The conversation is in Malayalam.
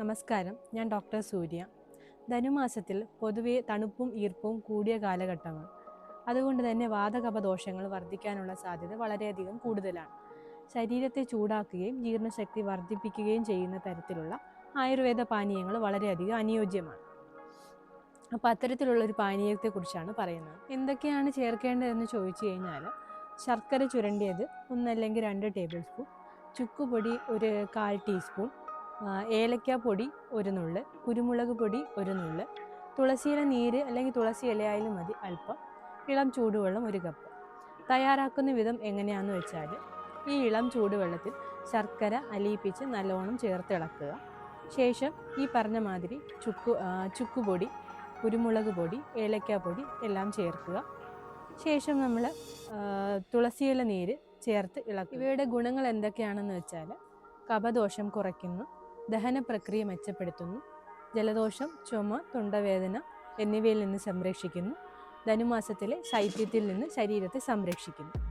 നമസ്കാരം. ഞാൻ ഡോക്ടർ സൂര്യ. ധനുമാസത്തിൽ പൊതുവെ തണുപ്പും ഈർപ്പവും കൂടിയ കാലഘട്ടമാണ്. അതുകൊണ്ട് തന്നെ വാതകപ ദോഷങ്ങൾ വർദ്ധിക്കാനുള്ള സാധ്യത വളരെയധികം കൂടുതലാണ്. ശരീരത്തെ ചൂടാക്കുകയും ജീർണശക്തി വർദ്ധിപ്പിക്കുകയും ചെയ്യുന്ന തരത്തിലുള്ള ആയുർവേദ പാനീയങ്ങൾ വളരെയധികം അനുയോജ്യമാണ്. അപ്പോൾ അത്തരത്തിലുള്ള ഒരു പാനീയത്തെക്കുറിച്ചാണ് പറയുന്നത്. എന്തൊക്കെയാണ് ചേർക്കേണ്ടതെന്ന് ചോദിച്ചു കഴിഞ്ഞാൽ ശർക്കര ചുരണ്ടിയത് ഒന്നല്ലെങ്കിൽ രണ്ട് ടേബിൾ സ്പൂൺ ചുക്കുപൊടി ഒരു കാൽ ടീസ്പൂൺ ആ, ഏലക്കാപ്പൊടി ഒരു നുള്ള് കുരുമുളക് പൊടി ഒരു നുള്ള് തുളസിയില നീര് അല്ലെങ്കിൽ തുളസി ഇലയായാലും മതി അല്പം ഇളം ചൂടുവെള്ളം ഒരു കപ്പ്. തയ്യാറാക്കുന്ന വിധം എങ്ങനെയാണെന്ന് വെച്ചാൽ ഈ ഇളം ചൂടുവെള്ളത്തിൽ ശർക്കര അലിയിപ്പിച്ച് നല്ലോണം ചേർത്ത് ഇളക്കുക. ശേഷം ഈ പറഞ്ഞ മാതിരി ചുക്ക് ചുക്കുപൊടി കുരുമുളക് പൊടി ഏലക്കാപ്പൊടി എല്ലാം ചേർക്കുക. ശേഷം നമ്മൾ തുളസിയില നീര് ചേർത്ത് ഇളക്കുക. ഇവയുടെ ഗുണങ്ങൾ എന്തൊക്കെയാണെന്ന് വെച്ചാൽ കപദോഷം കുറയ്ക്കുന്നു ദഹന പ്രക്രിയ മെച്ചപ്പെടുത്തുന്നു. ജലദോഷം ചുമ തൊണ്ടവേദന എന്നിവയിൽ നിന്ന് സംരക്ഷിക്കുന്നു. ധനുമാസത്തിലെ ശൈത്യത്തിൽ നിന്ന് ശരീരത്തെ സംരക്ഷിക്കുന്നു.